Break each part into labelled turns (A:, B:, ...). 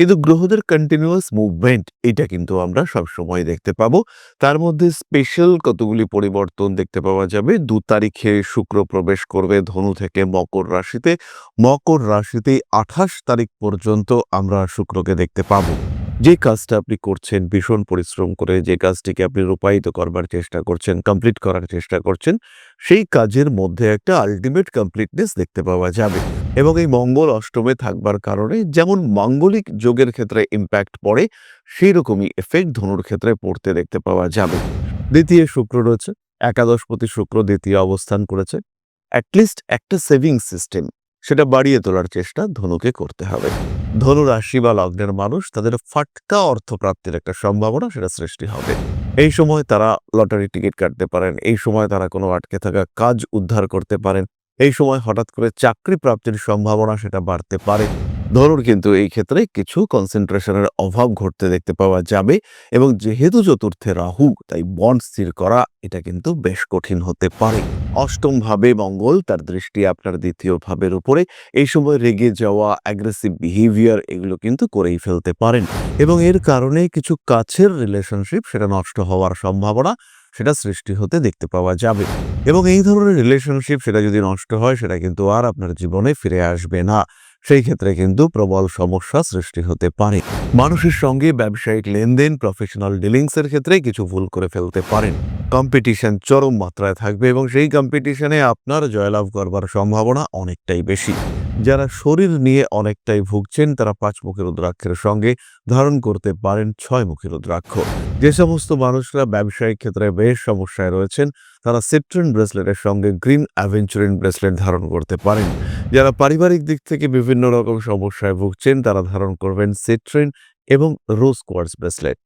A: কিন্তু গ্রহদের continuous movement এটা কিন্তু আমরা সবসময় দেখতে পাবো। তার মধ্যে স্পেশাল কতগুলি পরিবর্তন দেখতে পাওয়া যাবে? দু তারিখে শুক্র প্রবেশ করবে ধনু থেকে মকর রাশিতে। মকর রাশিতে আঠাশ তারিখ পর্যন্ত আমরা শুক্রকে দেখতে পাবো। যে কাজটা আপনি করছেন, ভীষণ পরিশ্রম করে যে কাজটিকে আপনি রূপায়িত করবার চেষ্টা করছেন কমপ্লিট করার চেষ্টা করছেন, সেই কাজের মধ্যে একটা আলটিমেট কমপ্লিটনেস দেখতে পাওয়া যাবে। এবং এই মঙ্গল অষ্টমে থাকবার কারণে যেমন মাঙ্গলিক যোগের ক্ষেত্রে ইম্প্যাক্ট পড়ে সেই রকমই এফেক্ট ধনুর ক্ষেত্রে পড়তে দেখতে পাওয়া যাবে। দ্বিতীয় শুক্র রয়েছে, একাদশপতি শুক্র দ্বিতীয় অবস্থান করেছে। অ্যাটলিস্ট একটা সেভিং সিস্টেম সেটা বাড়িয়ে তোলার চেষ্টা ধনুকে করতে হবে। ধনু রাশি বা লগ্নের মানুষ তাদের ফাটকা অর্থপ্রাপ্তির একটা সম্ভাবনা সেটা সৃষ্টি হবে। এই সময় তারা লটারি টিকিট কাটতে পারেন, এই সময় তারা কোনো আটকে থাকা কাজ উদ্ধার করতে পারেন এই সময় হঠাৎ করে চাকরি প্রাপ্তির সম্ভাবনা সেটা বাড়তে পারে। ধনুর কিন্তু এই ক্ষেত্রে কিছু কনসেন্ট্রেশনের অভাব ঘটতে দেখতে পাওয়া যাবে এবং যেহেতু চতুর্থে রাহু, তাই বন্ড স্থির করা এটা কিন্তু বেশ কঠিন হতে পারে। অষ্টম ভাবে মঙ্গল, তার দৃষ্টি আপনার দ্বিতীয় ভাবের উপরে। এই সময় রেগে যাওয়া অ্যাগ্রেসিভ বিহেভিয়ার এগুলো কিন্তু করেই ফেলতে পারেন এবং এর কারণে কিছু কাছের রিলেশনশিপ সেটা নষ্ট হওয়ার সম্ভাবনা সেটা সৃষ্টি হতে দেখতে পাওয়া যাবে। এবং এই ধরনের রিলেশনশিপ সেটা যদি নষ্ট হয়, সেটা কিন্তু আর আপনার জীবনে ফিরে আসবে না। সেই ক্ষেত্রে কিন্তু প্রবল সমস্যা সৃষ্টি হতে পারে। মানুষের সঙ্গে ব্যবসায়িক লেনদেন প্রফেশনাল ডিলিংসের ক্ষেত্রে কিছু ভুল করে ফেলতে পারেন। কম্পিটিশন চরম মাত্রায় থাকবে এবং সেই কম্পিটিশনে আপনার জয়লাভ করবার সম্ভাবনা অনেকটাই বেশি। যারা শরীর নিয়ে অনেকটাই ভুগছেন, তারা পাঁচ মুখের রুদ্রাক্ষের সঙ্গে ধারণ করতে পারেন ছয় মুখের রুদ্রাক্ষ। যে সমস্ত মানুষরা ব্যবসায়িক ক্ষেত্রে বেশ সমস্যায় রয়েছেন, তারা সিট্রিন ব্রেসলেটের সঙ্গে গ্রিন অ্যাভেঞ্চুরিন ব্রেসলেট ধারণ করতে পারেন। যারা পারিবারিক দিক থেকে বিভিন্ন রকম সমস্যায় ভুগছেন, তারা ধারণ করবেন সিট্রিন এবং রোজ কোয়ার্স ব্রেসলেট।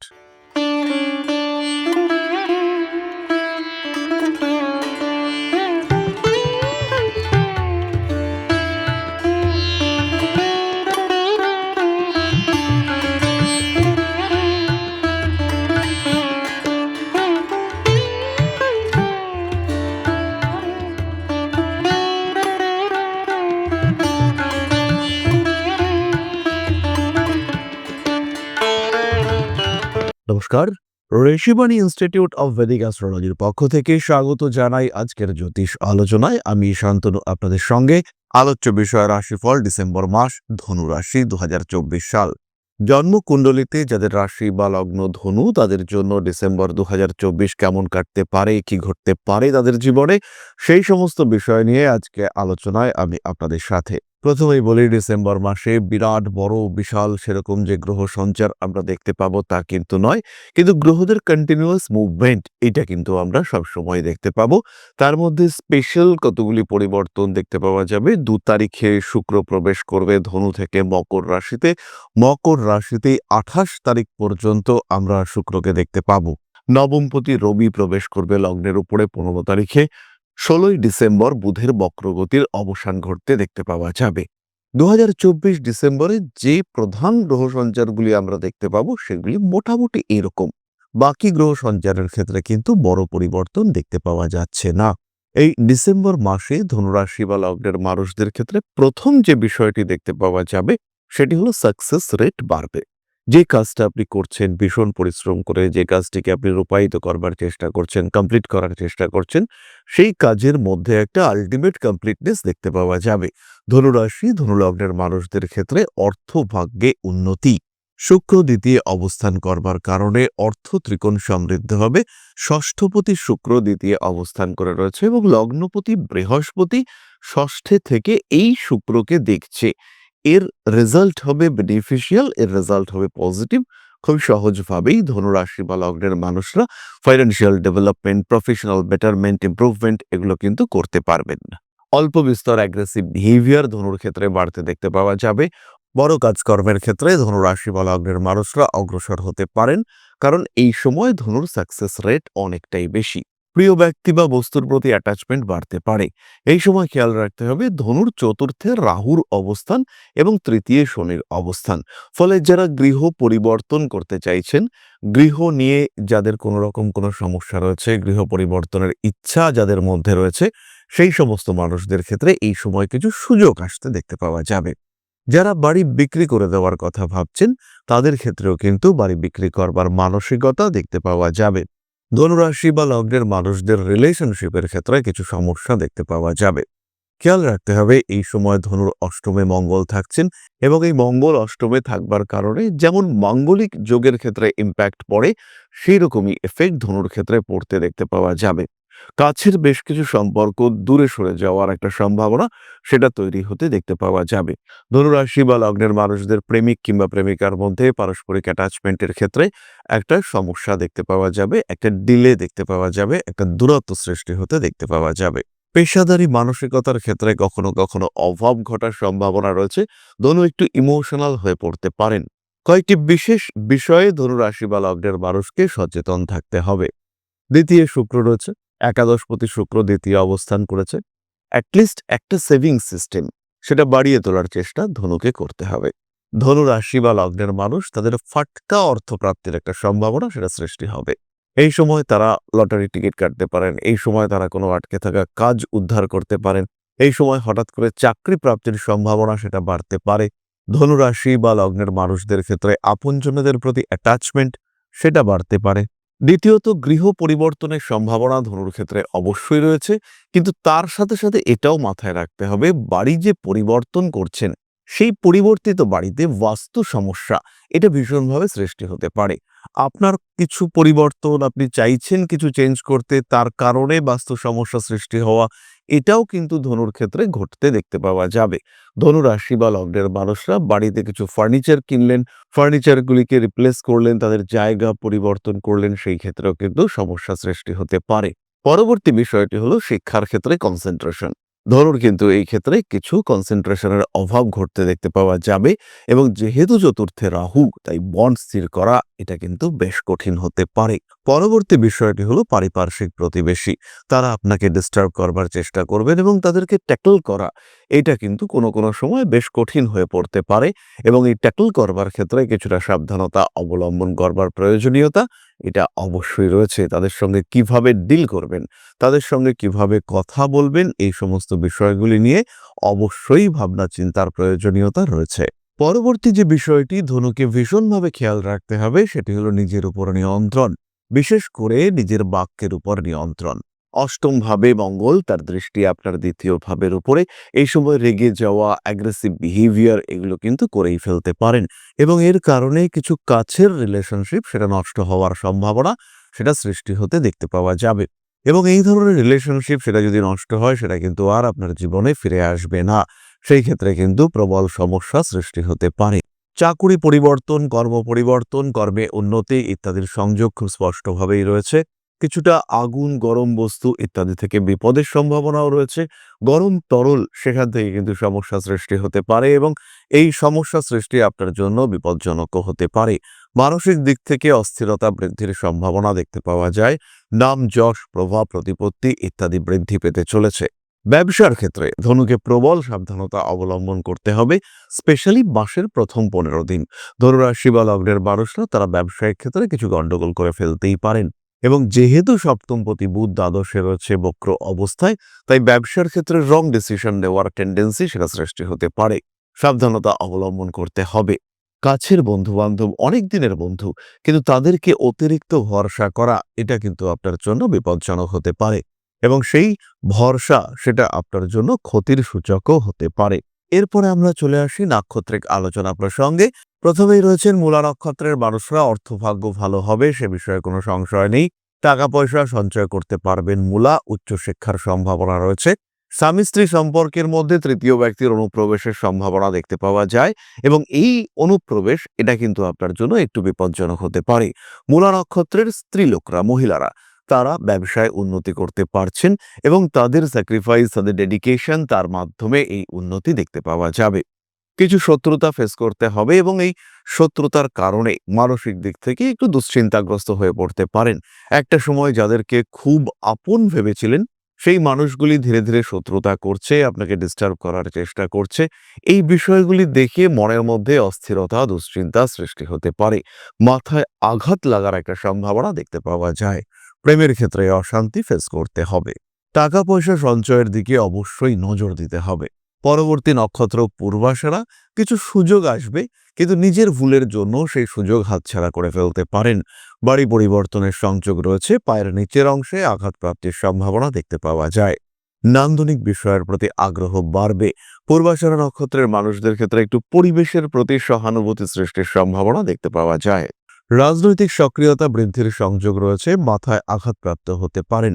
A: নমস্কার। ঋষিবাণী ইনস্টিটিউট অফ ভেদিক অ্যাস্ট্রোলজির পক্ষ থেকে স্বাগত জানাই আজকের জ্যোতিষ আলোচনায়। আমি শান্তনু, আপনাদের সঙ্গে আলোচ্য বিষয় রাশিফল ডিসেম্বর মাস ধনু রাশি দু হাজার চব্বিশ সাল। জন্মকুণ্ডলিতে যাদের রাশি বা লগ্ন ধনু, তাদের জন্য ডিসেম্বর দু হাজার চব্বিশ কেমন কাটতে পারে, কি ঘটতে পারে তাদের জীবনে, সেই সমস্ত বিষয় নিয়ে আজকে আলোচনায় আমি আপনাদের সাথে প্রথমেই বলি, ডিসেম্বর মাসে বিরাট বড়, বিশাল সেরকম যে গ্রহ সঞ্চার আমরা দেখতে পাবো তা কিন্তু নয়। কিন্তু গ্রহদের কন্টিনিউয়াস মুভমেন্ট এটা কিন্তু আমরা সবসময় দেখতে পাবো। তার মধ্যে স্পেশাল কতগুলি পরিবর্তন দেখতে পাওয়া যাবে? দু তারিখে শুক্র প্রবেশ করবে ধনু থেকে মকর রাশিতে। মকর রাশিতে আঠাশ তারিখ পর্যন্ত আমরা শুক্রকে দেখতে পাবো। নবমপতি রবি প্রবেশ করবে লগ্নের উপরে পনেরো তারিখে। ষোলোই ডিসেম্বর বুধের বক্রগতির অবসান ঘটতে দেখতে পাওয়া যাবে। দু হাজার চব্বিশ ডিসেম্বরে যে প্রধান গ্রহ সঞ্চারগুলি আমরা দেখতে পাবো, সেগুলি মোটামুটি এরকম। বাকি গ্রহ সঞ্চারের ক্ষেত্রে কিন্তু বড় পরিবর্তন দেখতে পাওয়া যাচ্ছে না। এই ডিসেম্বর মাসে ধনুরাশি বা লগ্নের মানুষদের ক্ষেত্রে প্রথম যে বিষয়টি দেখতে পাওয়া যাবে, সেটি হলো সাকসেস রেট বাড়বে। যে কাজটা আপনি করছেন, ভীষণ পরিশ্রম করে যে কাজটিকে আপনি রূপায়িত করবার চেষ্টা করছেন কমপ্লিট করার চেষ্টা করছেন, সেই কাজের মধ্যে একটা আলটিমেট কমপ্লিটনেস দেখতে পাওয়া যাবে। ধনুরাশি ধনুলগ্নের মানুষদের ক্ষেত্রে অর্থভাগ্যে উন্নতি। শুক্র দ্বিতীয় অবস্থান করবার কারণে অর্থ ত্রিকোণ সমৃদ্ধ হবে। ষষ্ঠপতি শুক্র দ্বিতীয় অবস্থান করে রয়েছে এবং লগ্নপতি বৃহস্পতি ষষ্ঠে থেকে এই শুক্রকে দেখছে। এর রেজাল্ট হবে বেনিফিশিয়াল এর রেজাল্ট হবে পজিটিভ খুব সহজভাবেই ধনুরাশি বা লগ্নের মানুষরা financial development professional betterment improvement এগুলো কিন্তু করতে পারবেন। না অল্প বিস্তর অ্যাগ্রেসিভ বিহেভিয়ার ধনুর ক্ষেত্রে বাড়তে দেখতে পাওয়া যাবে। বড় কাজকর্মের ক্ষেত্রে ধনুরাশি বা লগ্নের মানুষরা অগ্রসর হতে পারেন, কারণ এই সময় ধনুর সাকসেস রেট অনেকটাই বেশি। প্রিয় ব্যক্তি বা বস্তুর প্রতি অ্যাটাচমেন্ট বাড়তে পারে। এই সময় খেয়াল রাখতে হবে ধনুর চতুর্থে রাহুর অবস্থান এবং তৃতীয় শনির অবস্থান। ফলে যারা গৃহ পরিবর্তন করতে চাইছেন, গৃহ নিয়ে যাদের কোনো রকম কোনো সমস্যা রয়েছে, গৃহ পরিবর্তনের ইচ্ছা যাদের মধ্যে রয়েছে, সেই সমস্ত মানুষদের ক্ষেত্রে এই সময় কিছু সুযোগ আসতে দেখতে পাওয়া যাবে। যারা বাড়ি বিক্রি করে দেওয়ার কথা ভাবছেন, তাদের ক্ষেত্রেও কিন্তু বাড়ি বিক্রি করবার মানসিকতা দেখতে পাওয়া যাবে। ধনুরাশি বা লগ্নের মানুষদের রিলেশনশিপের ক্ষেত্রে কিছু সমস্যা দেখতে পাওয়া যাবে। খেয়াল রাখতে হবে, এই সময় ধনুর অষ্টমে মঙ্গল থাকছেন এবং এই মঙ্গল অষ্টমে থাকবার কারণে যেমন মাঙ্গলিক যোগের ক্ষেত্রে ইম্প্যাক্ট পড়ে সেই রকমই এফেক্ট ধনুর ক্ষেত্রে পড়তে দেখতে পাওয়া যাবে। কাছের বেশ কিছু সম্পর্ক দূরে সরে যাওয়ার একটা সম্ভাবনা সেটা তৈরি হতে দেখতে পাওয়া যাবে। ধনুরাশি বা লগ্নের মানুষদের প্রেমিক কিংবা প্রেমিকার মধ্যে পারস্পরিক অ্যাটাচমেন্টের ক্ষেত্রে একটা সমস্যা দেখতে পাওয়া যাবে, একটা ডিলে দেখতে পাওয়া যাবে, একটা দূরত্ব সৃষ্টি হতে দেখতে পাওয়া যাবে। পেশাদারি মানসিকতার ক্ষেত্রে কখনো কখনো অভাব ঘটার সম্ভাবনা রয়েছে। ধনু একটু ইমোশনাল হয়ে পড়তে পারেন। কয়েকটি বিশেষ বিষয়ে ধনুরাশি বা লগ্নের মানুষকে সচেতন থাকতে হবে। দ্বিতীয় শুক্র রয়েছে। একাদশপতি শুক্র দ্বিতীয় অবস্থান করেছে। অ্যাটলিস্ট একটা সেভিং সিস্টেম সেটা বাড়িয়ে তোলার চেষ্টা ধনুকে করতে হবে। ধনু রাশি বা লগ্নের মানুষ তাদের ফাটকা অর্থপ্রাপ্তির একটা সম্ভাবনা সেটা সৃষ্টি হবে। এই সময় তারা লটারি টিকিট কাটতে পারেন, এই সময় তারা কোনো আটকে থাকা কাজ উদ্ধার করতে পারেন, এই সময় হঠাৎ করে চাকরি প্রাপ্তির সম্ভাবনা সেটা বাড়তে পারে। ধনু রাশি বা লগ্নের মানুষদের ক্ষেত্রে আপনজনদের প্রতি অ্যাটাচমেন্ট সেটা বাড়তে পারে। দ্বিতীয়ত, গৃহ পরিবর্তনের সম্ভাবনা ধনুর ক্ষেত্রে অবশ্যই রয়েছে, কিন্তু তার সাথে সাথে এটাও মাথায় রাখতে হবে, বাড়ি যে পরিবর্তন করছেন, সেই পরিবর্তিত বাড়িতে বাস্তু সমস্যা, এটা ভীষণভাবে সৃষ্টি হতে পারে। আপনার কিছু পরিবর্তন আপনি চাইছেন কিছু চেঞ্জ করতে, তার কারণে বাস্তু সমস্যা সৃষ্টি হওয়া, এটাও কিন্তু ধনুর ক্ষেত্রে ঘটতে দেখতে পাওয়া যাবে। ধনু রাশি বা লগ্নের মানুষরা বাড়িতে কিছু ফার্নিচার কিনলেন ফার্নিচারগুলিকে রিপ্লেস করলেন, তাদের জায়গা পরিবর্তন করলেন, সেই ক্ষেত্রেও কিন্তু সমস্যা সৃষ্টি হতে পারে। পরবর্তী বিষয়টি হলো শিক্ষার ক্ষেত্রে কনসেন্ট্রেশন ধনুর কিন্তু এই ক্ষেত্রে কিছু কনসেন্ট্রেশনের অভাব ঘটতে দেখতে পাওয়া যাবে এবং যেহেতু চতুর্থে রাহু, তাই বন্ড স্থির করা এটা কিন্তু বেশ কঠিন হতে পারে। পরবর্তী বিষয়টি হলো পারিপার্শ্বিক প্রতিবেশী। তারা আপনাকে ডিস্টার্ব করবার চেষ্টা করবেন এবং তাদেরকে ট্যাকল করা। এটা কিন্তু কোনো কোনো সময় বেশ কঠিন হয়ে পড়তে পারে এবং এই ট্যাকল করবার ক্ষেত্রে কিছুটা সাবধানতা অবলম্বন করবার প্রয়োজনীয়তা এটা অবশ্যই রয়েছে। তাদের সঙ্গে কীভাবে ডিল করবেন, তাদের সঙ্গে কীভাবে কথা বলবেন, এই সমস্ত বিষয়গুলি নিয়ে অবশ্যই ভাবনা চিন্তার প্রয়োজনীয়তা রয়েছে। পরবর্তী যে বিষয়টি, ধনুকে ভীষণভাবে খেয়াল রাখতে হবে, সেটি হলো নিজের উপর নিয়ন্ত্রণ। বিশেষ করে নিজের বাক্যের উপর নিয়ন্ত্রণ। অষ্টম ভাবে মঙ্গল, তার দৃষ্টি আপনার দ্বিতীয় ভাবের উপরে। এই সময় রেগে যাওয়া অ্যাগ্রেসিভ বিহেভিয়ার এগুলো কিন্তু করেই ফেলতে পারেন। এবং এর কারণে কিছু কাছের রিলেশনশিপ সেটা নষ্ট হওয়ার সম্ভাবনা, সেটা সৃষ্টি হতে দেখতে পাওয়া যাবে। এবং এই ধরনের রিলেশনশিপ সেটা যদি নষ্ট হয়, সেটা কিন্তু আর আপনার জীবনে ফিরে আসবে না। সেই ক্ষেত্রে কিন্তু প্রবল সমস্যা সৃষ্টি হতে পারে। চাকুরি পরিবর্তন, কর্ম পরিবর্তন, কর্মে উন্নতি ইত্যাদির সংযোগ খুব স্পষ্টভাবেই রয়েছে। কিছুটা আগুন, গরম বস্তু ইত্যাদি থেকে বিপদের সম্ভাবনাও রয়েছে। গরম তরল সেখান থেকে কিন্তু সমস্যা সৃষ্টি হতে পারে এবং এই সমস্যা সৃষ্টি আপনার জন্য বিপজ্জনকও হতে পারে। মানসিক দিক থেকে অস্থিরতা বৃদ্ধির সম্ভাবনা দেখতে পাওয়া যায়। নাম, যশ, প্রভাব, প্রতিপত্তি ইত্যাদি বৃদ্ধি পেতে চলেছে। ব্যবসার ক্ষেত্রে ধনুকে প্রবল সাবধানতা অবলম্বন করতে হবে, স্পেশালি মাসের প্রথম পনেরো দিন। ধনুরাশি বা লগ্নের মানুষরা তারা ব্যবসায়িক ক্ষেত্রে কিছু গণ্ডগোল করে ফেলতেই পারেন। এবং যেহেতু সপ্তমপতি বুধ দ্বাদশে রয়েছে বক্র অবস্থায়, তাই ব্যবসার ক্ষেত্রে রং ডিসিশন নেওয়ার টেন্ডেন্সি সেটা সৃষ্টি হতে পারে। সাবধানতা অবলম্বন করতে হবে। কাছের বন্ধু বান্ধব অনেক দিনের বন্ধু, কিন্তু তাদেরকে অতিরিক্ত ভরসা করা, এটা কিন্তু আপনার জন্য বিপজ্জনক হতে পারে। এবং সেই ভরসা, সেটা আপনার জন্য ক্ষতির সূচকও হতে পারে। এরপরে আমরা চলে আসি নাক্ষত্রিক আলোচনা প্রসঙ্গে। প্রথমেই রয়েছেন মূলা নক্ষত্রের মানুষরা, অর্থভাগ্য ভালো হবে, সে বিষয়ে কোনো সংশয় নেই। টাকা পয়সা সঞ্চয় করতে পারবেন মূলা, উচ্চশিক্ষার সম্ভাবনা রয়েছে। স্বামী স্ত্রী সম্পর্কের মধ্যে তৃতীয় ব্যক্তির অনুপ্রবেশের সম্ভাবনা দেখতে পাওয়া যায় এবং এই অনুপ্রবেশ, এটা কিন্তু আপনার জন্য একটু বিপজ্জনক হতে পারে। মূলা নক্ষত্রের স্ত্রীলোকরা, মহিলারা, তারা ব্যবসায় উন্নতি করতে পারছেন এবং তাদের স্যাক্রিফাইস তাদের ডেডিকেশন তার মাধ্যমে এই উন্নতি দেখতে পাওয়া যাবে। কিছু শত্রুতা ফেস করতে হবে এবং এই শত্রুতার কারণে মানসিক দিক থেকে একটু দুশ্চিন্তাগ্রস্ত হয়ে পড়তে পারেন। একটা সময় যাদেরকে খুব আপন ভেবেছিলেন, সেই মানুষগুলি ধীরে ধীরে শত্রুতা করছে, আপনাকে ডিস্টার্ব করার চেষ্টা করছে। এই বিষয়গুলি দেখে মনের মধ্যে অস্থিরতা, দুশ্চিন্তা সৃষ্টি হতে পারে। মাথায় আঘাত লাগার একটা সম্ভাবনা দেখতে পাওয়া যায়। প্রেমের ক্ষেত্রে অশান্তি ফেস করতে হবে। টাকা পয়সা সঞ্চয়ের দিকে অবশ্যই নজর দিতে হবে। পরবর্তী নক্ষত্র পূর্বাশারা কিছু সুযোগ আসবে, কিন্তু নিজের ভুলের জন্য সেই সুযোগ হাতছাড়া করে ফেলতে পারেন। বাড়ি পরিবর্তনের সংযোগ রয়েছে, পায়ের নিচের অংশে আঘাতপ্রাপ্তির সম্ভাবনা দেখতে পাওয়া যায়। নান্দনিক বিষয়ের প্রতি আগ্রহ বাড়বে। পূর্বাশারা নক্ষত্রের মানুষদের ক্ষেত্রে একটু পরিবেশের প্রতি সহানুভূতি সৃষ্টির সম্ভাবনা দেখতে পাওয়া যায়। রাজনৈতিক সক্রিয়তা বৃদ্ধির সংযোগ রয়েছে, মাথায় আঘাতপ্রাপ্ত হতে পারেন।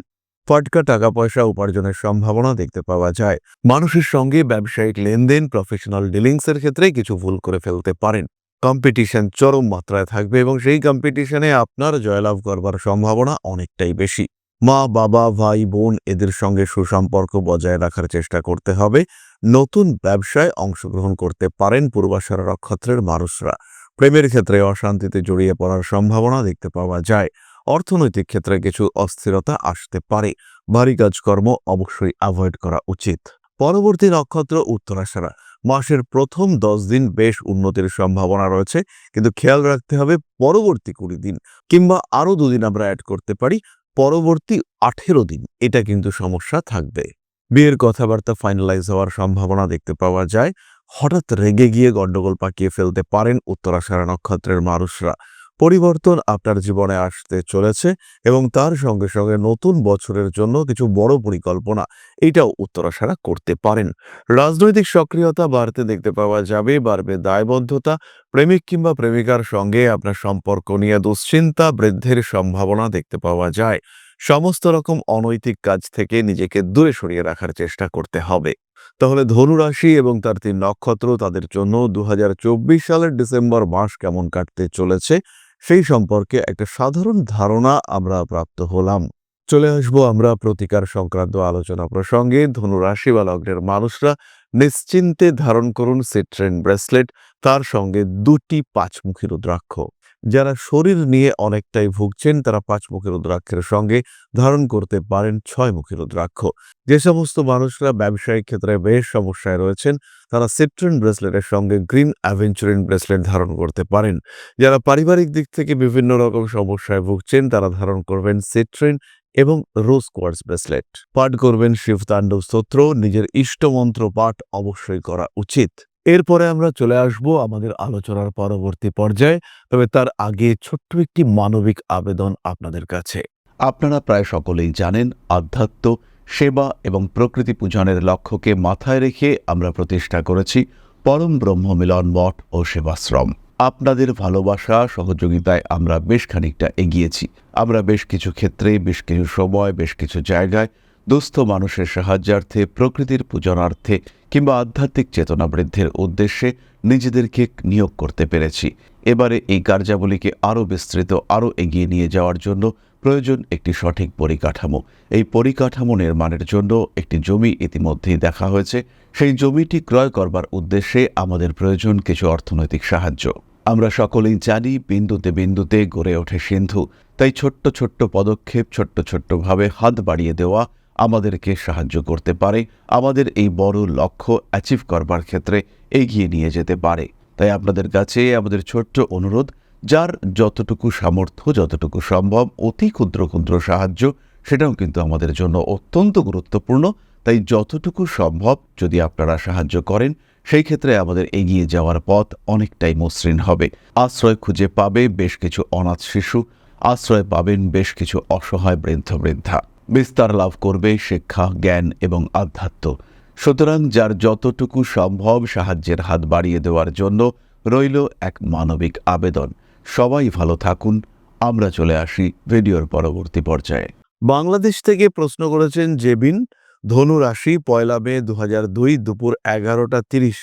A: ফটকা টাকা পয়সা উপার্জনের সম্ভাবনা দেখতে পাওয়া যায়। মানুষের সঙ্গে ব্যবসায়িক লেনদেন প্রফেশনাল ডিলিংসের ক্ষেত্রে কিছু ভুল করে ফেলতে পারেন। কম্পিটিশন চরম মাত্রায় থাকবে এবং সেই কম্পিটিশনে আপনার জয়লাভ করবার সম্ভাবনা অনেকটাই বেশি। মা, বাবা, ভাই, বোন এদের সঙ্গে সুসম্পর্ক বজায় রাখার চেষ্টা করতে হবে। নতুন ব্যবসায় অংশগ্রহণ করতে পারেন পূর্বাশারা নক্ষত্রের মানুষরা। প্রেমের ক্ষেত্রে অশান্তিতে জড়িয়ে পড়ার সম্ভাবনা দেখতে পাওয়া যায়। অর্থনৈতিক ক্ষেত্রে কিছু অস্থিরতা আসতে পারে। ভারী কাজকর্ম অবশ্যই অ্যাভয়েড করা উচিত। পরবর্তী নক্ষত্র উত্তরাশারা মাসের প্রথম দশ দিন বেশ উন্নতির সম্ভাবনা রয়েছে, কিন্তু খেয়াল রাখতে হবে পরবর্তী কুড়ি দিন কিংবা আরও দুদিন আমরা অ্যাড করতে পারি, পরবর্তী আঠেরো দিন। এটা কিন্তু সমস্যা থাকবে। বিয়ের কথাবার্তা ফাইনালাইজ হওয়ার সম্ভাবনা দেখতে পাওয়া যায়। হঠাৎ রেগে গিয়ে গন্ডগোল পাকিয়ে ফেলতে পারেন উত্তরাশারা নক্ষত্রের মানুষরা। পরিবর্তন আপনার জীবনে আসতে চলেছে এবং তার সঙ্গে সঙ্গে নতুন বছরের জন্য কিছু বড় পরিকল্পনা এটাও উত্তরাশারা করতে পারেন। রাজনৈতিক সক্রিয়তা বাড়তে দেখতে পাওয়া যাবে, বাড়বে দায়বদ্ধতা, প্রেমিক কিংবা প্রেমিকার সঙ্গে আপনার সম্পর্ক নিয়ে দুশ্চিন্তা, বৃদ্ধির সম্ভাবনা দেখতে পাওয়া যায়। সমস্ত রকম অনৈতিক কাজ থেকে নিজেকে দূরে সরিয়ে রাখার চেষ্টা করতে হবে। তাহলে ধনুরাশি এবং তার তিন নক্ষত্র তাদের জন্য দু হাজার চব্বিশ সালের ডিসেম্বর মাস কেমন কাটতে চলেছে সেই সম্পর্কে একটা সাধারণ ধারণা আমরা প্রাপ্ত হলাম। চলে আসব আমরা প্রতিকার সংক্রান্ত আলোচনা প্রসঙ্গে। ধনুরাশি বা লগ্নের মানুষরা নিশ্চিন্তে ধারণ করুন সিট্রেন ব্রেসলেট তার সঙ্গে দুটি পাঁচমুখী রুদ্রাক্ষ। যারা শরীর নিয়ে অনেকটাই ভুগছেন, তারা পাঁচমুখী রুদ্রাক্ষের সঙ্গে ধারণ করতে পারেন ছয়মুখী রুদ্রাক্ষ। যে সমস্ত মানুষরা ব্যবসায়িক ক্ষেত্রে বেশ সমস্যায় রয়েছেন, তারা সিট্রেন ব্রেসলেটের সঙ্গে গ্রিন অ্যাভেঞ্চুরিন ব্রেসলেট ধারণ করতে পারেন। যারা পারিবারিক দিক থেকে বিভিন্ন রকম সমস্যায় ভুগছেন, তারা ধারণ করবেন সিট্রেন এবং রোজ কোয়ার্স ব্রেসলেট। পাঠ করবেন শিবতাণ্ডব স্তোত্র, নিজের ইষ্টমন্ত্র পাঠ অবশ্যই করা উচিত। এরপরে আমরা চলে আসব আমাদের আলোচনার পরবর্তী পর্যায়ে। তবে তার আগে ছোট্ট একটি মানবিক আবেদন আপনাদের কাছে।
B: আপনারা প্রায় সকলেই জানেন, আধ্যাত্ম, সেবা এবং প্রকৃতি পূজনের লক্ষ্যকে মাথায় রেখে আমরা প্রতিষ্ঠা করেছি পরম ব্রহ্ম মিলন মঠ ও সেবাশ্রম। আপনাদের ভালোবাসা, সহযোগিতায় আমরা বেশ খানিকটা এগিয়েছি। আমরা বেশ কিছু ক্ষেত্রে, বেশ কিছু সময়, বেশ কিছু জায়গায় দুস্থ মানুষের সাহায্যার্থে, প্রকৃতির পূজনার্থে কিংবা আধ্যাত্মিক চেতনা বৃদ্ধির উদ্দেশ্যে নিজেদেরকে নিয়োগ করতে পেরেছি। এবারে এই কার্যাবলীকে আরও বিস্তৃত, আরও এগিয়ে নিয়ে যাওয়ার জন্য প্রয়োজন একটি সঠিক পরিকাঠামো। এই পরিকাঠামো নির্মাণের জন্য একটি জমি ইতিমধ্যেই দেখা হয়েছে। সেই জমিটি ক্রয় করবার উদ্দেশ্যে আমাদের প্রয়োজন কিছু অর্থনৈতিক সাহায্য। আমরা সকলেই জানি, বিন্দুতে বিন্দুতে গড়ে ওঠে সিন্ধু। তাই ছোট্ট ছোট্ট পদক্ষেপ, ছোট্ট ছোট্টভাবে হাত বাড়িয়ে দেওয়া আমাদেরকে সাহায্য করতে পারে। আমাদের এই বড় লক্ষ্য অ্যাচিভ করবার ক্ষেত্রে এগিয়ে নিয়ে যেতে পারে। তাই আপনাদের কাছে আমাদের ছোট্ট অনুরোধ, যার যতটুকু সামর্থ্য, যতটুকু সম্ভব অতি ক্ষুদ্র ক্ষুদ্র সাহায্য, সেটাও কিন্তু আমাদের জন্য অত্যন্ত গুরুত্বপূর্ণ। তাই যতটুকু সম্ভব যদি আপনারা সাহায্য করেন, সেই ক্ষেত্রে আমাদের এগিয়ে যাওয়ার পথ অনেকটাই মসৃণ হবে। আশ্রয় খুঁজে পাবে বেশ কিছু অনাথ শিশু, আশ্রয় পাবেন বেশ কিছু অসহায় বৃদ্ধ বৃদ্ধা। বিস্তার লাভ করবে শিক্ষা, জ্ঞান এবং আধ্যাত্ম। সুতরাং যার যতটুকু সম্ভব সাহায্যের হাত বাড়িয়ে দেওয়ার জন্য রইল এক মানবিক আবেদন। সবাই ভালো থাকুন। আমরা চলে আসি ভিডিওর পরবর্তী পর্যায়ে।
A: বাংলাদেশ থেকে প্রশ্ন করেছেন জেবিন, ধনু রাশি, পয়লা মে দু দুই দুপুর এগারোটা তিরিশ।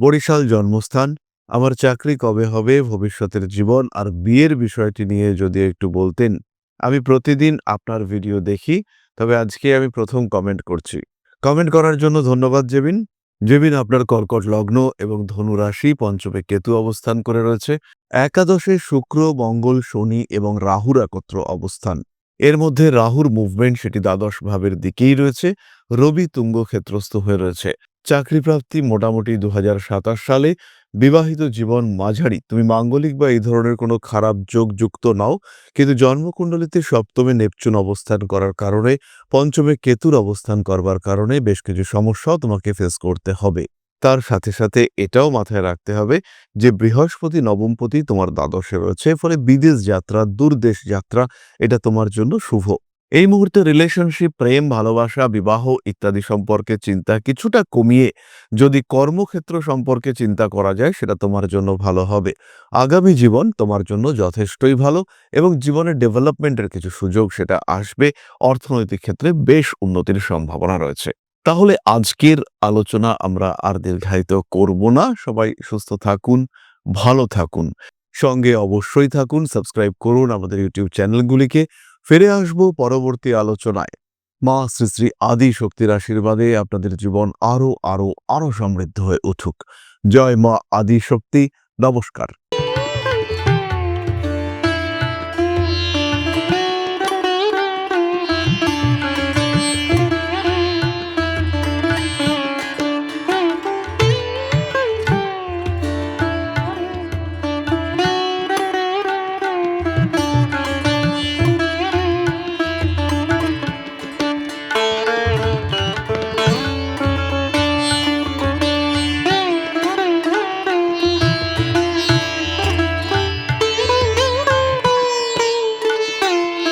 A: বরিশাল জন্মস্থান। আমার চাকরি কবে হবে, ভবিষ্যতের জীবন আর বিয়ের বিষয়টি নিয়ে যদি একটু বলতেন। আমি প্রতিদিন আপনার ভিডিও দেখি। তবে আজকে আমি প্রথম কমেন্ট করছি। কমেন্ট করার জন্য ধন্যবাদ, জেবিন। জেবিন, আপনার কর্কট লগ্ন এবং ধনু রাশি পঞ্চমে কেতু অবস্থান করে রয়েছে। একাদশে শুক্র, মঙ্গল, শনি এবং রাহুর একত্র অবস্থান। এর মধ্যে রাহুর মুভমেন্ট সেটি দ্বাদশ ভাবের দিকেই রয়েছে। রবি তুঙ্গ ক্ষেত্রস্থ হয়ে রয়েছে। চাকরি প্রাপ্তি মোটামুটি দু হাজার সাতাশ সালে। বিবাহিত জীবন মাঝারি। তুমি মাঙ্গলিক বা এই ধরনের কোনো খারাপ যোগ যুক্ত নাও, কিন্তু জন্মকুণ্ডলিতে সপ্তমে নেপচুন অবস্থান করার কারণে, পঞ্চমে কেতুর অবস্থান করবার কারণে বেশ কিছু সমস্যাও তোমাকে ফেস করতে হবে। তার সাথে সাথে এটাও মাথায় রাখতে হবে যে, বৃহস্পতি, নবমপতি তোমার দ্বাদশে রয়েছে, ফলে বিদেশ যাত্রা, দূরদেশ যাত্রা, এটা তোমার জন্য শুভ। এই মুহূর্তে রিলেশনশিপ প্রেম, ভালোবাসা, বিবাহ ইত্যাদি সম্পর্কে চিন্তা কিছুটা কমিয়ে যদি কর্মক্ষেত্র সম্পর্কে চিন্তা করা যায়, সেটা তোমার জন্য ভালো হবে। আগামী জীবন তোমার জন্য যথেষ্টই ভালো এবং জীবনের ডেভেলপমেন্টের কিছু সুযোগ সেটা আসবে। অর্থনৈতিক ক্ষেত্রে বেশ উন্নতির সম্ভাবনা রয়েছে। তাহলে আজকের আলোচনা আমরা আর দীর্ঘায়িত করব না। সবাই সুস্থ থাকুন, ভালো থাকুন। সঙ্গে অবশ্যই থাকুন সাবস্ক্রাইব করুন আমাদের ইউটিউব চ্যানেলগুলিকে ফিরে আসব পরবর্তী আলোচনায়। মা শ্রী শ্রী আদি শক্তির আশীর্বাদে আপনাদের জীবন আরও আরও আরও সমৃদ্ধ হয়ে উঠুক। জয় মা আদি শক্তি। নমস্কার।